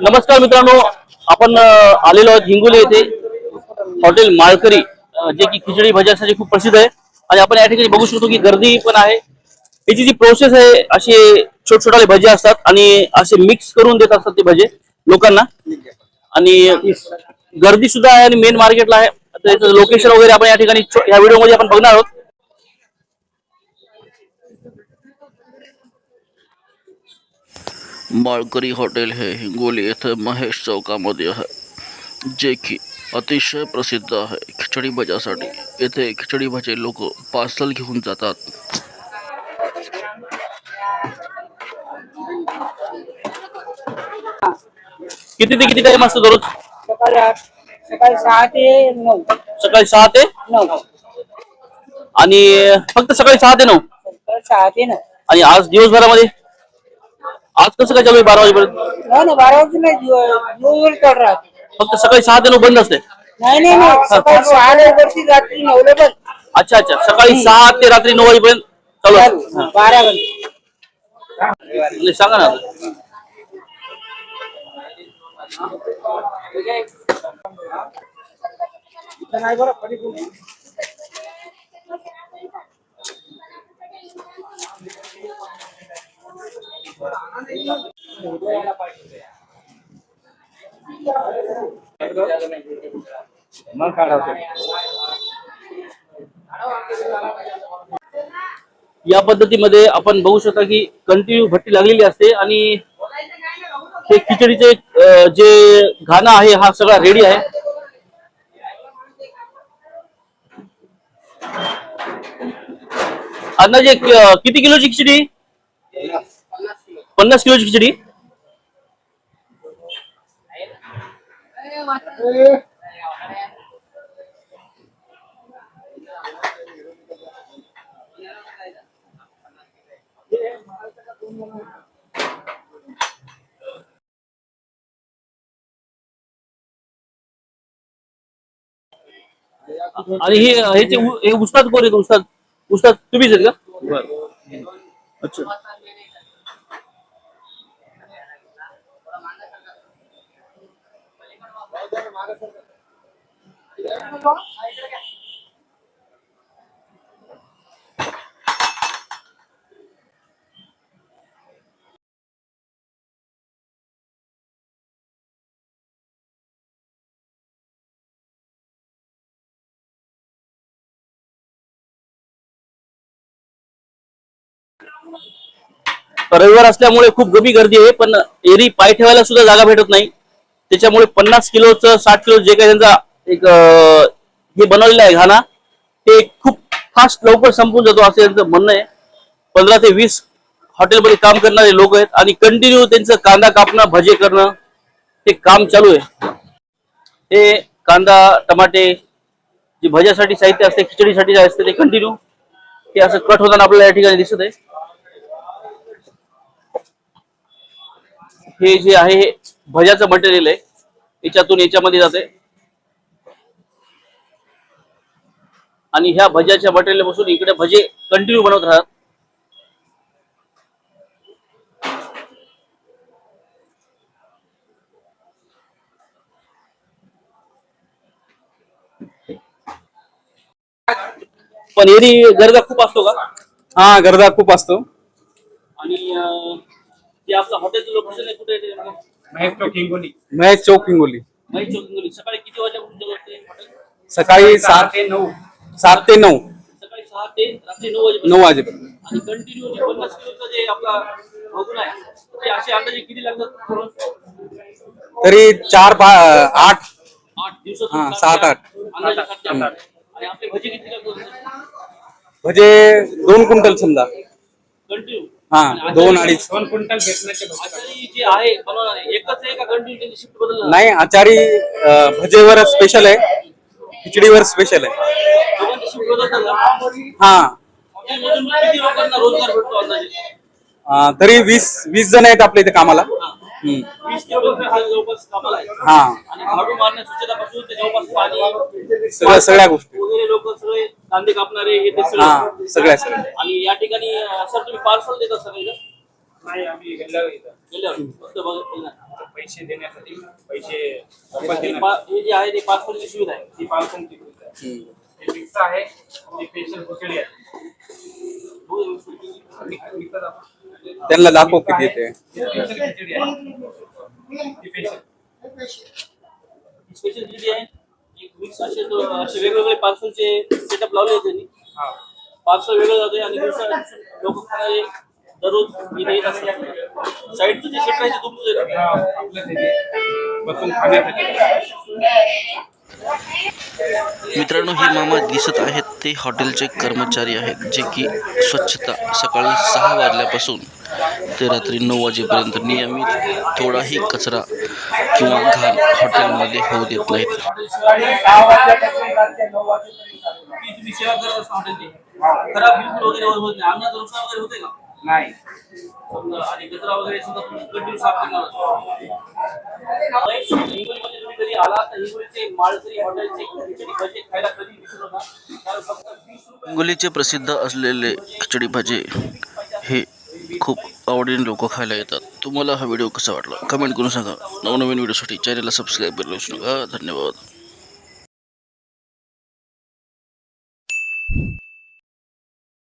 नमस्कार मित्रांनो आपण आलेलो आहोत हिंगोली येथे. हॉटेल माळकरी जे की खिचडी भज्यासाठी खूप प्रसिद्ध आहे. आणि आपण या ठिकाणी बघू शकतो की गर्दी पण आहे. याची जी प्रोसेस आहे असे छोट छोटाले भजे असतात आणि असे मिक्स करून देत असतात ते भजे लोकांना. आणि गर्दी सुद्धा आहे आणि मेन मार्केटला आहे. लोकेशन वगैरे आपण या ठिकाणी या व्हिडिओमध्ये आपण बघणार आहोत. माळकरी हॉटेल हे हिंगोली येथे महेश चौकामध्ये आहे जे की अतिशय प्रसिद्ध आहे. खिचडी भज्यासाठी येथे खिचडी भजे लोक पार्सल घेऊन जातात. किती ते किती टाइम असतो दररोज? सकाळी आठ सकाळी सहा ते नऊ. सकाळी सहा ते नऊ. आणि फक्त सकाळी सहा ते नऊ? सकाळी सहा ते नऊ. आणि आज दिवसभरामध्ये? आज कसं चालू आहे बारा वाजेपर्यंत नाही ना बारा वाजता नाही दिवसभर चालू राहते फक्त सकाळी सहा ते नऊ बंद असते नाही नाही नाही सकाळी सहा वरती रात्री नऊला पण अच्छा अच्छा सकाळी सहा ते रात्री नऊ वाजेपर्यंत चालू। असते बारा घंटे नाही, सांगा ना। मग काढा या पद्धतीमध्ये आपण बघू शकता की कंटिन्यू भट्टी लागलेली असते आणि हे खिचडीचे जे घाणं आहे हा सगळा रेडी आहे. अंदाजे किती किलोची खिचडी? पन्नास किलोची खिचडी। आणि उस्ताद उस्ताद उस्ताद तुम्हीच का? अच्छा. रविवार असल्यामुळे खूप गमी गर्दी आहे पण एरी पाय ठेवायला सुद्धा जागा भेटत नाही. त्याच्यामुळे पन्नास किलोचं साठ किलो जे काही त्यांचा एक हे बनवलेलं आहे घाणा ते खूप फास्ट लवकर संपून जातो असं त्यांचं म्हणणं आहे. पंधरा ते वीस हॉटेलमध्ये काम करणारे लोक आहेत आणि कंटिन्यू त्यांचं कांदा कापणं भजे करणं ते काम चालू आहे. हे कांदा टमाटे जे भज्यासाठी साहित्य असते खिचडीसाठी जे असते ते कंटिन्यू ते असं कट होताना आपल्याला या ठिकाणी दिसत आहे. हे जे आहे हे भज्याचं मटेरियल आहे. याच्यातून याच्यामध्ये जाते. आणि ह्या भज्याच्या मटेरियलपासून इकडे भजे कंटिन्यू बनवत राहतात. पण एरी गरजा खूप असतो का? हा गर्दा खूप असतो. आणि अं, ते आपलं हॉटेलचं लोकेशन आहे कुठे आहे ते? महेश चौक हिंगोली. माहिती चौक हिंगोली. सकाळी किती वाजेपासून चालू असते हॉटेल सकाळी सात ते नऊ. सात ते नऊ. सकाळी सहा ते रात्री नऊ वाजेपर्यंत. नऊ वाजेपर्यंत. आणि कंटिन्यू जे पन्नास किलोचं जे आपला भगून आहे ते असे अंदाजे किती लागतात? तरी चार पा आठ. आठ दिवसात हा, सात, आठ. अंदाजे सात ते आठ. आणि आपले भजी किती लागतात? म्हणजे दोन क्विंटल समजा. कंटिन्यू हा दोन अडीच. आचारी जे आहे बनवणारे एकच आहे का कंटिन्यू त्यांची शिफ्ट बदलणार? नाही आचारी अं, भजेवर स्पेशल आहे. खिचडीवर स्पेशल आहे. दोघांची शिफ्ट? हा. हॉटेलमधून किती लोकांना रोजगार भेटतो अंदाजे? अं, तरी वीस वीस जण आहेत आपल्या इथे कामाला. हम्म. वीस ते लोक जवळपास कामाला आहे हा. आणि झाडू मारण्या स्वच्छतापासून ते जवळपास पाणी सगळ्या सगळ्या गोष्टी. कांदे कापणारे हे ते हा सगळं सगळ्या सगळ्या आणि या ठिकाणी सर तुम्ही पार्सल देता सगळं गेल्यावर फक्त बघा पैसे देण्यासाठी पैसे हे पा- हे जे आहे ते पासपोर्टची सुविधा आहे. आहे. हे आहे. आहे. त्यांना दाखव किती खिचडी आहे. ती स्पेशल स्पेशल जी आहे. मिक्स असे दो- असे वेगवेगळे पार्सलचे सेटअप लावले त्यांनी. हा. पार्सल वेगळं जाते आणि लोक खाणारे दररोज इथे येत असतात. साईडचं जे सेट ते तुमचं बसून खाण्यासाठी. मित्रांनो हे मामा दिसत आहेत. ते हॉटेलचे कर्मचारी आहेत जे की स्वच्छता सकाळी सहा वाजल्यापासून ते रात्री नऊ वाजेपर्यंत नियमित थोडाही कचरा किंवा घाण हॉटेलमध्ये होऊ देत नाहीत. नाही आणि कचरा वगैरे सुद्धा कंटिन्यू साफ करणार हिंगोलीमध्ये तुम्ही कधी आला तर हिंगोलीचे माळकरी हॉटेलचे खिचडी भजे खायला कधी विसरू नका कारण फक्त हिंगोलीचे प्रसिद्ध असलेले खिचडी भाजी हे खूप आवडीने लोक खायला येतात. तुम्हाला हा व्हिडिओ कसा वाटला? कमेंट करून सांगा. नवनवीन व्हिडिओसाठी चॅनलला सबस्क्राईब करायला विसरू नका. धन्यवाद.